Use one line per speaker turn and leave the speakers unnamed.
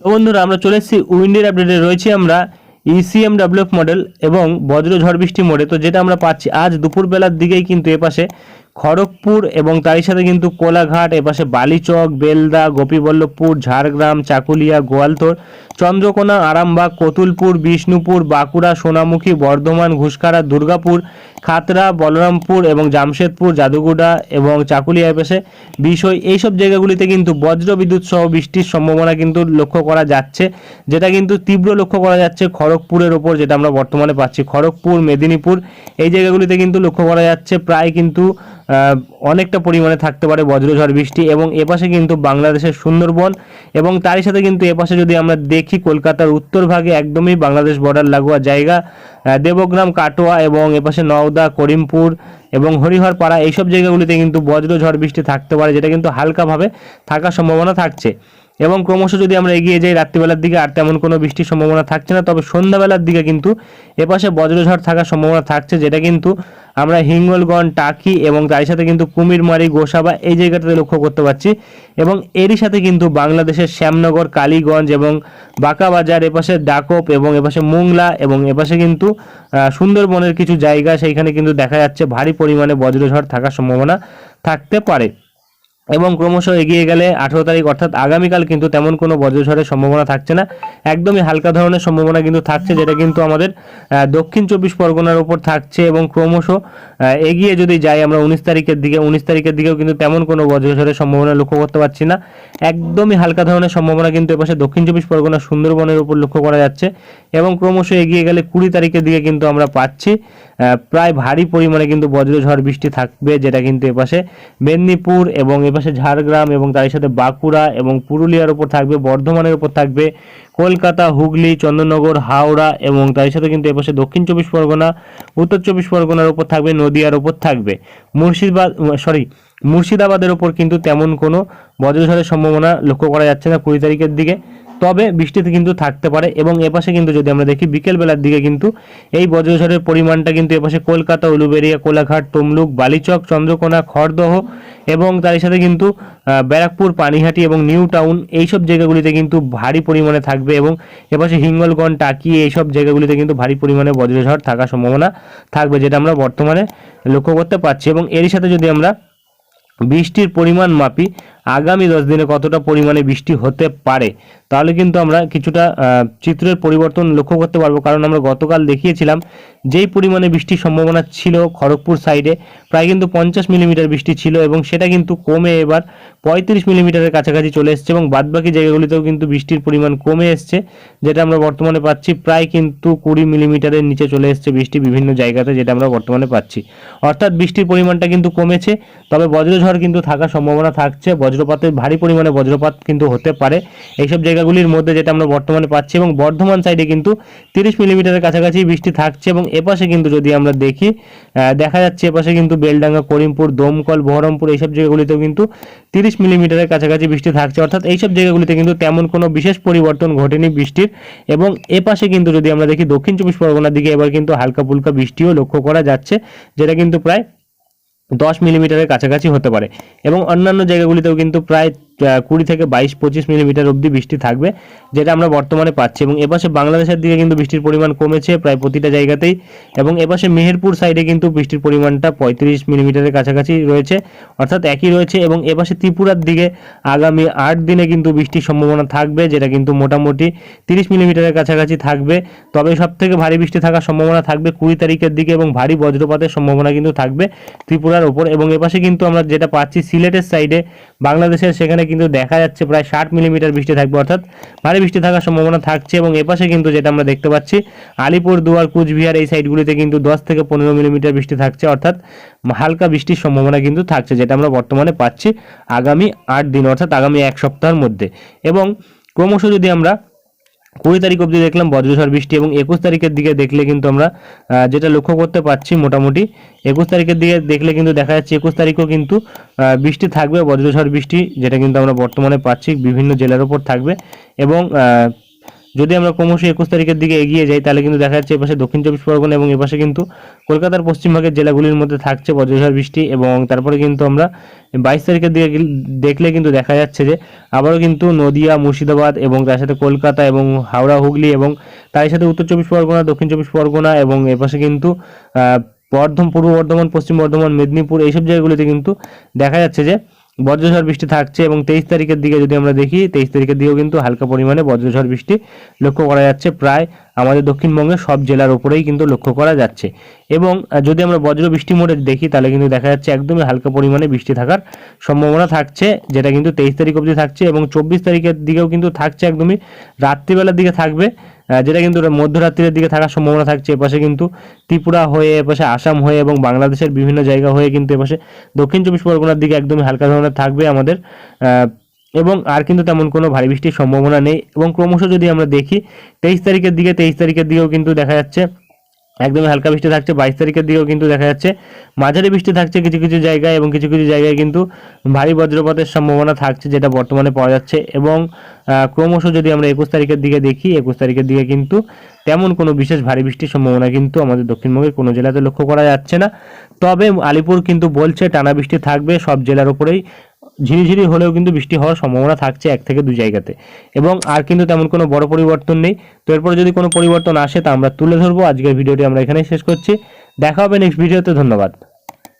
তো বন্ধুরা, আমরা চলে এসেছি উইন্ডের আপডেটে রয়েছি আমরা ইসিএম ডাব্লিউএফ মডেল এবং বজ্র ঝড় বৃষ্টি মোডে তো যেটা আমরা পাচ্ছি, আজ দুপুরবেলার দিকেই কিন্তু এপাশে খড়গপুর এবং তারই সাথে কিন্তু কোলাঘাট, এপাশে বালিচক, বেলদা, গোপীবল্লভপুর, ঝাড়গ্রাম, চাকুলিয়া, গোয়ালতোর চন্দ্রকোনা, আরামবাগ, কতুলপুর, বিষ্ণুপুর, বাঁকুড়া, সোনামুখী, বর্ধমান ঘুষখাড়া দুর্গাপুর, খাতরা, বলরামপুর এবং জামশেদপুর, জাদুগুড়া এবং চাকুলিয়া এপাশে বিষয়। এইসব জায়গাগুলিতে কিন্তু বজ্র বিদ্যুৎ সহ বৃষ্টির সম্ভাবনা কিন্তু লক্ষ্য করা যাচ্ছে, যেটা কিন্তু তীব্র লক্ষ্য করা যাচ্ছে খড়গপুরের ওপর, যেটা আমরা বর্তমানে পাচ্ছি। খড়গপুর, মেদিনীপুর, এই জায়গাগুলিতে কিন্তু লক্ষ্য করা যাচ্ছে প্রায় কিন্তু অনেকটা পরিমাণে থাকতে পারে বজ্রঝড় বৃষ্টি এবং এপাশে কিন্তু বাংলাদেশের সুন্দরবন এবং তারই সাথে কিন্তু এপাশে যদি আমরা দেখি কলকাতার উত্তর ভাগে একদমই বাংলাদেশ বর্ডার লাগোয়া জায়গা। দেবগ্রাম, কাটোয়া এবং এপাশে নওদা, করিমপুর এবং হরিহরপাড়া, এইসব জায়গাগুলিতে কিন্তু বজ্র ঝড় বৃষ্টি থাকতে পারে, যেটা কিন্তু হালকাভাবে থাকার সম্ভাবনা থাকছে। এবং ক্রমশ যদি আমরা এগিয়ে যাই রাত্রিবেলার দিকে আর তেমন কোনো বৃষ্টির সম্ভাবনা থাকছে না, তবে সন্ধ্যাবেলার দিকে কিন্তু এপাশে বজ্রঝড় থাকার সম্ভাবনা থাকছে, যেটা কিন্তু আমরা হিঙ্গলগঞ্জ, টাকি এবং তার সাথে কিন্তু কুমিরমারি, গোসাবা এই জায়গাটাতে লক্ষ্য করতে পারছি এবং এরই সাথে কিন্তু বাংলাদেশের শ্যামনগর, কালীগঞ্জ এবং বাঁকাবাজার, এপাশে ডাকপ এবং এপাশে মোংলা এবং এপাশে কিন্তু সুন্দরবনের কিছু জায়গা সেইখানে কিন্তু দেখা যাচ্ছে ভারী পরিমাণে বজ্রঝড় থাকার সম্ভাবনা থাকতে পারে। এবং ক্রমশ এগিয়ে গেলে আঠেরো তারিখ অর্থাৎ আগামীকাল কিন্তু তেমন কোনো বজ্রঝড়ের সম্ভাবনা থাকছে না। একদমই হালকা ধরনের সম্ভাবনা কিন্তু থাকছে, যেটা কিন্তু আমাদের দক্ষিণ চব্বিশ পরগনার উপর থাকছে এবং ক্রমশ এগিয়ে যদি যাই আমরা উনিশ তারিখের দিকে, উনিশ তারিখের দিকেও কিন্তু তেমন কোনো বজ্রঝড়ের সম্ভাবনা লক্ষ্য করতে পারছি না। একদমই হালকা ধরনের সম্ভাবনা কিন্তু এপাশে দক্ষিণ চব্বিশ পরগনা সুন্দরবনের উপর লক্ষ্য করা যাচ্ছে এবং ক্রমশ এগিয়ে গেলে কুড়ি তারিখের দিকে কিন্তু আমরা পাচ্ছি প্রায় ভারী পরিমাণে কিন্তু বজ্রঝড় বৃষ্টি থাকবে, যেটা কিন্তু এপাশে মেদিনীপুর এবং এপাশে ঝাড়গ্রাম এবং তার সাথে বাঁকুড়া এবং পুরুলিয়ার উপর থাকবে, বর্ধমানের উপর থাকবে কলকাতা, হুগলি, চন্দননগর, হাওড়া এবং তার সাথে কিন্তু এপাশে দক্ষিণ চব্বিশ পরগনা, উত্তর চব্বিশ পরগনার উপর থাকবে, নদিয়ার উপর থাকবে। মুর্শিদাবাদ সরি মুর্শিদাবাদের ওপর কিন্তু তেমন কোনো বজ্রঝড়ের সম্ভাবনা লক্ষ্য করা যাচ্ছে না কুড়ি তারিখের দিকে। তবে বৃষ্টিতে কিন্তু থাকতে পারে এবং এপাশে কিন্তু যদি আমরা দেখি বিকেল বেলার দিকে কিন্তু এই বজ্রঝড়ের পরিমাণটা কিন্তু এপাশে কলকাতা, উলুবেরিয়া, কোলাঘাট, তমলুক, বালিচক, চন্দ্রকোনা, খড়দহ এবং তার সাথে কিন্তু ব্যারাকপুর, পানিহাটি এবং নিউ টাউন এইসব জায়গাগুলিতে কিন্তু ভারী পরিমাণে থাকবে এবং এপাশে হিঙ্গলগঞ্জ, টাকি এইসব জায়গাগুলিতে কিন্তু ভারী পরিমাণে বজ্রঝড় থাকার সম্ভাবনা থাকবে যেটা আমরা বর্তমানে লক্ষ্য করতে পারছি এবং এরই সাথে যদি আমরা বৃষ্টির পরিমাণ মাপি আগামী দশ দিনে কতটা পরিমাণে বৃষ্টি হতে পারে? তাহলে কিন্তু আমরা কিছুটা চিত্রের পরিবর্তন লক্ষ্য করতে পারব। কারণ আমরা গতকাল দেখিয়েছিলাম যেই পরিমাণে বৃষ্টির সম্ভাবনা ছিল খড়গপুর সাইডে, প্রায় কিন্তু পঞ্চাশ মিলিমিটার বৃষ্টি ছিল এবং সেটা কিন্তু কমে এবার পঁয়ত্রিশ মিলিমিটারের কাছাকাছি চলে এসছে এবং বাদবাকি জায়গাগুলিতেও কিন্তু বৃষ্টির পরিমাণ কমে এসছে, যেটা আমরা বর্তমানে পাচ্ছি প্রায় কিন্তু কুড়ি মিলিমিটারের নিচে চলে এসছে বৃষ্টি বিভিন্ন জায়গাতে, যেটা আমরা বর্তমানে পাচ্ছি। অর্থাৎ বৃষ্টির পরিমাণটা কিন্তু কমেছে, তবে বজ্রঝড় কিন্তু থাকার সম্ভাবনা থাকছে। বজ্রপাতের ভারী পরিমাণে বজ্রপাত কিন্তু হতে পারে। এইসব জায়গাগুলির মধ্যে যেটা আমরা বর্তমানে পাচ্ছি এবং বর্ধমান সাইডে কিন্তু তিরিশ মিলিমিটারের কাছাকাছি বৃষ্টি থাকছে এবং এপাশে কিন্তু যদি আমরা দেখি দেখা যাচ্ছে এপাশে কিন্তু বেলডাঙ্গা, করিমপুর, দমকল, বহরমপুর এইসব জায়গাগুলিতেও কিন্তু তিরিশ মিলিমিটারের কাছাকাছি বৃষ্টি থাকছে। অর্থাৎ এইসব জায়গাগুলিতে কিন্তু তেমন কোনো বিশেষ পরিবর্তন ঘটেনি বৃষ্টির এবং এপাশে কিন্তু যদি আমরা দেখি দক্ষিণ চব্বিশ পরগনার দিকে এবার কিন্তু হালকা ফুলকা বৃষ্টিও লক্ষ্য করা যাচ্ছে, যেটা কিন্তু প্রায় দশ মিলিমিটারের কাছাকাছি হতে পারে। এবং অন্যান্য জায়গাগুলিতেও কিন্তু প্রায় কুড়ি থেকে বাইশ, পঁচিশ মিলিমিটার অবধি বৃষ্টি থাকবে, যেটা আমরা বর্তমানে পাচ্ছি। এবং এপাশে বাংলাদেশের দিকে কিন্তু বৃষ্টির পরিমাণ কমেছে প্রায় প্রতিটা জায়গাতেই। এবং এপাশে মেহেরপুর সাইডে কিন্তু বৃষ্টির পরিমাণটা পঁয়ত্রিশ মিলিমিটারের কাছাকাছি রয়েছে, অর্থাৎ একই রয়েছে। এবং এপাশে ত্রিপুরার দিকে আগামী আট দিনে কিন্তু বৃষ্টির সম্ভাবনা থাকবে, যেটা কিন্তু মোটামুটি তিরিশ মিলিমিটারের কাছাকাছি থাকবে। তবে সব থেকে ভারী বৃষ্টি থাকার সম্ভাবনা থাকবে কুড়ি তারিখের দিকে এবং ভারী বজ্রপাতের সম্ভাবনা কিন্তু থাকবে ত্রিপুরার ওপর। এবং এপাশে কিন্তু আমরা যেটা পাচ্ছি সিলেটের সাইডে, বাংলাদেশের সেখানে কিন্তু দেখা যাচ্ছে প্রায় ষাট মিলিমিটার বৃষ্টি থাকবে, অর্থাৎ ভারী বৃষ্টি থাকার সম্ভাবনা থাকছে এবং এপাশে কিন্তু যেটা আমরা দেখতে পাচ্ছি, আলিপুর, দুয়ার, কুচবিহার এই সাইডগুলিতে কিন্তু দশ থেকে পনেরো মিলিমিটার বৃষ্টি থাকছে, অর্থাৎ হালকা বৃষ্টির সম্ভাবনা কিন্তু থাকছে, যেটা আমরা বর্তমানে পাচ্ছি আগামী আট দিন, অর্থাৎ আগামী এক সপ্তাহের মধ্যে। এবং ক্রমশ যদি আমরা কুড়ি তারিখ অবধি দেখলাম বজ্রঝড় বৃষ্টি এবং একুশ তারিখের দিকে দেখলে কিন্তু আমরা যেটা লক্ষ্য করতে পারছি মোটামুটি, একুশ তারিখের দিকে দেখলে কিন্তু দেখা যাচ্ছে একুশ তারিখও কিন্তু বৃষ্টি থাকবে বজ্রঝড় বৃষ্টি, যেটা কিন্তু আমরা বর্তমানে পাচ্ছি, বিভিন্ন জেলার ওপর থাকবে এবং যদি আমরা ক্রমশ একুশ তারিখের দিকে এগিয়ে যাই তাহলে কিন্তু দেখা যাচ্ছে এপাশে দক্ষিণ চব্বিশ পরগনা এবং এপাশে কিন্তু কলকাতার পশ্চিমবঙ্গের জেলাগুলির মধ্যে থাকছে বজ্রঝড় বৃষ্টি এবং তারপরে কিন্তু আমরা বাইশ তারিখের দিকে দেখলে কিন্তু দেখা যাচ্ছে যে আবারও কিন্তু নদিয়া মুর্শিদাবাদ এবং তার সাথে কলকাতা এবং হাওড়া হুগলি এবং তার সাথে উত্তর চব্বিশ পরগনা দক্ষিণ চব্বিশ পরগনা এবং এপাশে কিন্তু আহ, বর্ধমান পূর্ব বর্ধমান পশ্চিম বর্ধমান মেদিনীপুর এইসব জায়গাগুলিতে কিন্তু দেখা যাচ্ছে যে বজ্রঝড় বৃষ্টি থাকছে এবং তেইশ তারিখের দিকে যদি আমরা দেখি, তেইশ তারিখের দিকেও কিন্তু হালকা পরিমাণে বজ্রঝড় বৃষ্টি লক্ষ্য করা যাচ্ছে। প্রায় আমাদের দক্ষিণবঙ্গের সব জেলার উপরেই কিন্তু লক্ষ্য করা যাচ্ছে। এবং যদি আমরা বজ্র বৃষ্টি মোডে দেখি, তাহলে কিন্তু দেখা যাচ্ছে একদমই হালকা পরিমাণে বৃষ্টি থাকার সম্ভাবনা থাকছে, যেটা কিন্তু তেইশ তারিখ অবধি থাকছে এবং চব্বিশ তারিখের দিকেও কিন্তু থাকছে একদমই। রাত্রিবেলার দিকে থাকবে যেটা কিন্তু মধ্যরাত্রির দিকে থাকার সম্ভাবনা থাকছে। এপাশে কিন্তু ত্রিপুরা হয়ে, এপাশে আসাম হয়ে এবং বাংলাদেশের বিভিন্ন জায়গা হয়ে কিন্তু এপাশে দক্ষিণ চব্বিশ পরগনার দিকে একদমই হালকা ধরনের থাকবে আমাদের। এবং আর কিন্তু তেমন কোনো ভারী বৃষ্টির সম্ভাবনা নেই। এবং ক্রমশ যদি আমরা দেখি, তেইশ তারিখের দিকে, তেইশ তারিখের দিকেও কিন্তু দেখা যাচ্ছে একদমই হালকা বৃষ্টি থাকছে, বাইশ তারিখের দিকেও কিন্তু দেখা যাচ্ছে। মাঝারি বৃষ্টি থাকছে কিছু কিছু জায়গায় এবং কিছু কিছু জায়গায় কিন্তু ভারী বজ্রপাতের সম্ভাবনা থাকছে যেটা বর্তমানে পাওয়া যাচ্ছে এবং ক্রমশ যদি আমরা একুশ তারিখের দিকে দেখি, একুশ তারিখের দিকে কিন্তু তেমন কোনো বিশেষ ভারী বৃষ্টির সম্ভাবনা কিন্তু আমাদের দক্ষিণবঙ্গের কোনো জেলাতে লক্ষ্য করা যাচ্ছে না। তবে আলিপুর কিন্তু বলছে টানা বৃষ্টি থাকবে, সব জেলার উপরেই ঝিরিঝিরি হলেও কিন্তু বৃষ্টি হওয়ার সম্ভাবনা থাকছে এক থেকে দুই জায়গাতে। এবং আর কিন্তু তেমন কোনো বড় পরিবর্তন নেই। তো এরপরে যদি কোনো পরিবর্তন আসে তা আমরা তুলে ধরবো। আজকের ভিডিওটি আমরা এখানেই শেষ করছি। দেখা হবে নেক্সট ভিডিওতে ধন্যবাদ।